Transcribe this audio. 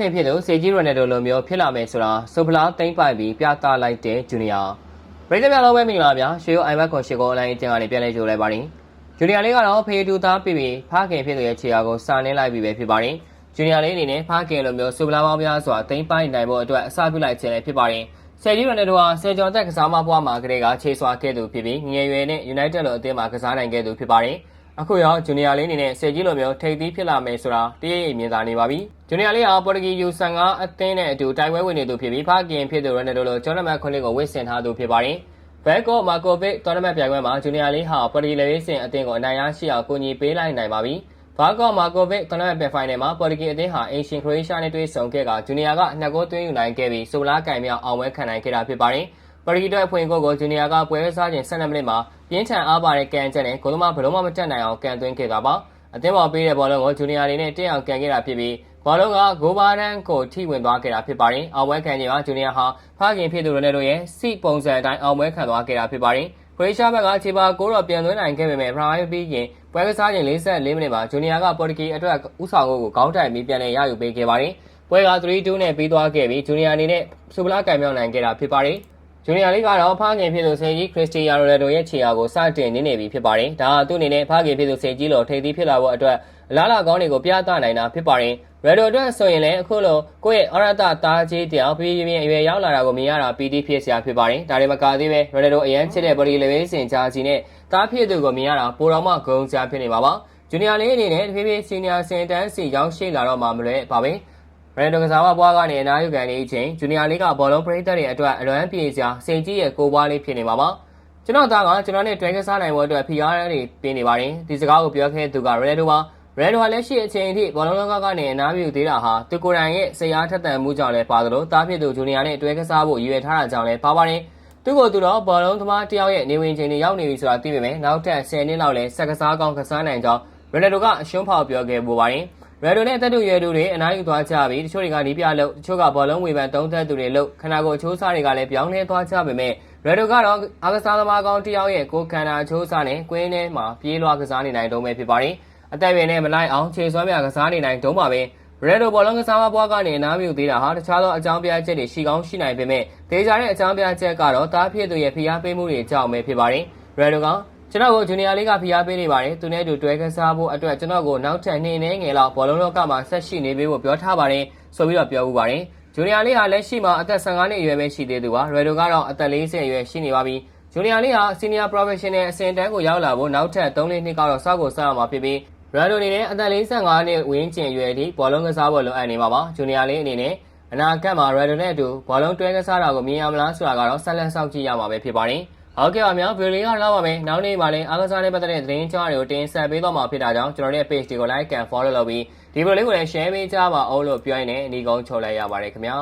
ခင်ဖြစ်သူစေကြီးရိုနယ်ဒိုလိုမျိုးဖြစ်လာမယ်ဆိုတာဆိုဖလားသိမ့်ပိုက်ပြီးပြသလိုက်တဲ့ဂျူနီယာပရိသတ်များလုံးပဲမင်္ဂလာပါဗျာရွှေရိုအိုင်ဘတ်ကွန်ရှီကိုအွန်လိုင်းအကျဉ်းကနေပြန်လဲကြိုလိုက်ပါတယ်ဂျူနီယာလေးကတော့ဖေးတူသားပြပြီးဖခင်ဖြစ်သူရဲ့ခြေရာကိုစာနှင်းလိုက်ပြီးပဲဖြစ်ပါတယ်ဂျူနီယာလေးအနေနဲ့ဖခင်လိုမျိုးဆိုဖလားပေါင်းများစွာသိမ့်ပိုက်နိုင်ဖို့အတွက်အစပြုလိုက်ခြင်းလည်းဖြစ်ပါတယ်ဆယ်ကြီးရိုနယ်ဒိုဟာဆယ်ကျော်သက်ကစားမဘွားမှာကလေးကခြေဆွာခဲ့သူဖြစ်ပြီးငယ်ရွယ်နဲ့ United လိုအသင်းမှာကစားနိုင်ခဲ့သူဖြစ်ပါတယ် အခုရောဂျူနီယာလေးအနေနဲ့ဆယ်ကြီးလိုမျိုးထိပ်သီးဖြစ်လာမယ်ဆိုတာတည့်ရမြင်သာနေပါပြီဂျူနီယာလေးဟာပေါ်တူဂီ U15 အသင်းနဲ့အတူတိုက်ပွဲဝင်နေသူဖြစ်ပြီးဖခင်ဖြစ်သူရိုနယ်ဒိုလိုဂျော်နမတ်ခွန်းလေးကိုဝစ်ဆင်ထားသူဖြစ်ပါတယ်ဘက်ကောမာကိုဗစ်တော်နမတ်ပြိုင်ပွဲမှာဂျူနီယာလေးဟာပေါ်တူဂီလေရေးစင်အသင်းကိုအနိုင်ရရှိအောင်ကူညီပေးလိုက်နိုင်ပါပြီဘာကောမာကိုဗစ်တော်နမတ်ပြိုင်ဖိုင်နယ်မှာပေါ်တူဂီအသင်းဟာအင်ရှင်ခရိုအေးရှားနဲ့တွေ့ဆုံခဲ့ကဂျူနီယာကနှစ်ဂိုးသွင်းယူနိုင်ခဲ့ပြီးဆိုလာကင်မြောက်အောင်ပွဲခံနိုင်ခဲ့တာဖြစ်ပါတယ် ပရီတိုအဖွင့်ကိုကိုဂျူနီယာကပွဲစားခြင်း12မိနစ်မှာပြင်းထန်အားပါတဲ့ကန်ချက်နဲ့ဂိုးသမားဘလုံးမမတက်နိုင်အောင်ကန်သွင်းခဲ့တာပါအသင်းပေါ်ပေးတဲ့ဘောလုံးကိုဂျူနီယာလေးနဲ့တက်အောင်ကန်ခဲ့တာဖြစ်ပြီးဘောလုံးကဂိုးဘားတန်းကိုထိဝင်သွားခဲ့တာဖြစ်ပါတယ်အောင်ပွဲခံခြင်းမှာဂျူနီယာဟာဖခင်ဖြစ်သူရိုနယ်ဒိုရဲ့စီပုံစံအတိုင်းအောင်ပွဲခံသွားခဲ့တာဖြစ်ပါတယ်ခရိုအေးရှားဘက်ကခြေပါကိုတော့ပြန်သွင်းနိုင်ခဲ့ပေမဲ့ပရိုင်ပြီးရင်ပွဲကစားခြင်း44မိနစ်မှာဂျူနီယာကပေါ်တူဂီအတွက်ဥဆောင်ကိုခေါင်းတိုင်ပြီးပြန်လည်ရယူပေးခဲ့ပါတယ်ပွဲက3-2နဲ့ပြီးသွားခဲ့ပြီးဂျူနီယာအနေနဲ့စူပလာကံမြောက်နိုင်ခဲ့တာဖြစ်ပါတယ် ဂျူနီယာလေးကတော့ဖခင်ဖြစ်သူစေကြီးခရစ္စတီယာရိုနယ်ဒိုရဲ့ခြေရာကိုစတင်နေနေပြီဖြစ်ပါတယ်။ဒါကသူ့အနေနဲ့ဖခင်ဖြစ်သူစေကြီးလိုထိပ်သီးဖြစ်လာဖို့အတွက်အလားလာကောင်းတွေကိုပြသနိုင်တာဖြစ်ပါတယ်။ရိုဒိုအတွက်ဆိုရင်လည်းအခုလိုကိုယ့်ရဲ့အရတတားကြီးတောင်ပြင်းပြင်းအရွယ်ရောက်လာတာကိုမြင်ရတာပီတိဖြစ်စရာဖြစ်ပါတယ်။ဒါတွေမကသေးပဲရိုဒိုအရန်ချစ်တဲ့ဘော်ဒီလေဝေးစင်ချာကြီးနဲ့တားဖြစ်သူကိုမြင်ရတာပိုတော်မှဂုဏ်စရာဖြစ်နေပါပါ။ဂျူနီယာလေးအနေနဲ့တဖြည်းဖြည်းစီနီယာစင်တန်းစီရောက်ရှိလာတော့မှမလွဲပါပဲ။ ရန်ဒိုကစားမပွားကနေအနားယူကန်နေချင်းဂျူနီယာလေးကဘောလုံးပရိသတ်တွေအတွက်အလွမ်းပြေစရာစင်ကြီးရဲ့ကိုပွားလေးဖြစ်နေပါပါကျွန်တော်သားကကျွန်တော်နဲ့တွဲကစားနိုင်ဖို့အတွက်ဖိအားတွေပေးနေပါတယ်ဒီစကားကိုပြောခဲ့သူကရန်ဒိုပါရန်ဒိုကလည်းရှိအချိန်အထိဘောလုံးလောကကနေအနားယူသေးတာဟာသူကိုယ်တိုင်ရဲ့စိတ်အားထက်သန်မှုကြောင့်လည်းပါသလိုတားဖြစ်သူဂျူနီယာနဲ့တွဲကစားဖို့ရည်ရွယ်ထားတာကြောင့်လည်းပါပါတယ်သူ့ကိုသူတော့ဘောလုံးသမားတယောက်ရဲ့နေဝင်ချိန်တွေရောက်နေပြီဆိုတာသိပေမဲ့နောက်ထပ်10နှစ်လောက်လည်းဆက်ကစားကောင်းကစားနိုင်ကြောင်းရန်ဒိုကအရှုံးဖောက်ပြောခဲ့ပူပါတယ် ရန်ဒိုနဲ့တက်တူရွယ်သူတွေအနားယူသွားကြပြီးတချို့တွေကနီးပြလို့တချို့ကဘောလုံးဝေဖန်သုံးသပ်သူတွေလို့ခန္ဓာကိုယ်အချိုးစားတွေကလည်းပြောင်းလဲသွားကြပေမဲ့ရန်ဒိုကတော့အားကစားသမားကောင်းတယောက်ရဲ့ကိုယ်ခန္ဓာအချိုးစားနဲ့ကွင်းထဲမှာပြေးလွှားကစားနေနိုင်တုံးပဲဖြစ်ပါတယ်အသက်အရွယ်နဲ့မလိုက်အောင်ခြေစွမ်းပြကစားနေနိုင်တုံးပါပဲရန်ဒိုဘောလုံးကစားမပွားကနေအနားမြူသေးတာဟာတခြားသောအကြောင်းပြချက်တွေရှိကောင်းရှိနိုင်ပေမဲ့ဒေကြတဲ့အကြောင်းပြချက်ကတော့တားဖြစ်သူရဲ့ဖိအားပေးမှုတွေကြောင့်ပဲဖြစ်ပါတယ်ရန်ဒိုက ကျွန်တော်ကိုဂျူနီယာလေးကဖိအားပေးနေပါတယ်သူနဲ့အတူတွဲကစားဖို့အတွက်ကျွန်တော်ကိုနောက်ထပ်နှစ်နေငယ်လောက်ဘောလုံးလောကမှာဆက်ရှိနေပေးဖို့ပြောထားပါတယ်ဆိုပြီးတော့ပြောဥပါတယ်ဂျူနီယာလေးဟာလက်ရှိမှာအသက်15နှစ်အရွယ်ပဲရှိသေးသူပါရယ်ဒိုကတော့အသက်40အရွယ်ရှိနေပါပြီဂျူနီယာလေးဟာ senior professional အဆင့်တန်းကိုရောက်လာဖို့နောက်ထပ်3နှစ်ကတော့စောက်ကိုစားရမှာဖြစ်ပြီးရန်ဒိုအနေနဲ့အသက်45နှစ်ဝင်းကျင်ရွယ်ထိဘောလုံးကစားဖို့လိုအပ်နေမှာပါဂျူနီယာလေးအနေနဲ့အနာဂတ်မှာရယ်ဒိုနဲ့အတူဘောလုံးတွဲကစားတာကိုမြင်ရမလားဆိုတာကတော့ဆက်လက်စောင့်ကြည့်ရမှာပဲဖြစ်ပါတယ် ဟုတ်ကဲ့ပါများဗီဒီယိုကတော့ပါမယ်နောက်နေ့မှာလည်းအားကစားနဲ့ပတ်သက်တဲ့သတင်းကြားတွေကိုတင်ဆက်ပေးတော့မှာဖြစ်တာကြောင့်ကျွန်တော်တို့ရဲ့ page တွေကို like and follow လုပ်ပြီးဒီဗီဒီယိုလေးကိုလည်း share ပေးကြပါအောင်လို့ပြောရင်းနဲ့အနီးကုန်းချုပ်လိုက်ရပါတယ်ခင်ဗျာ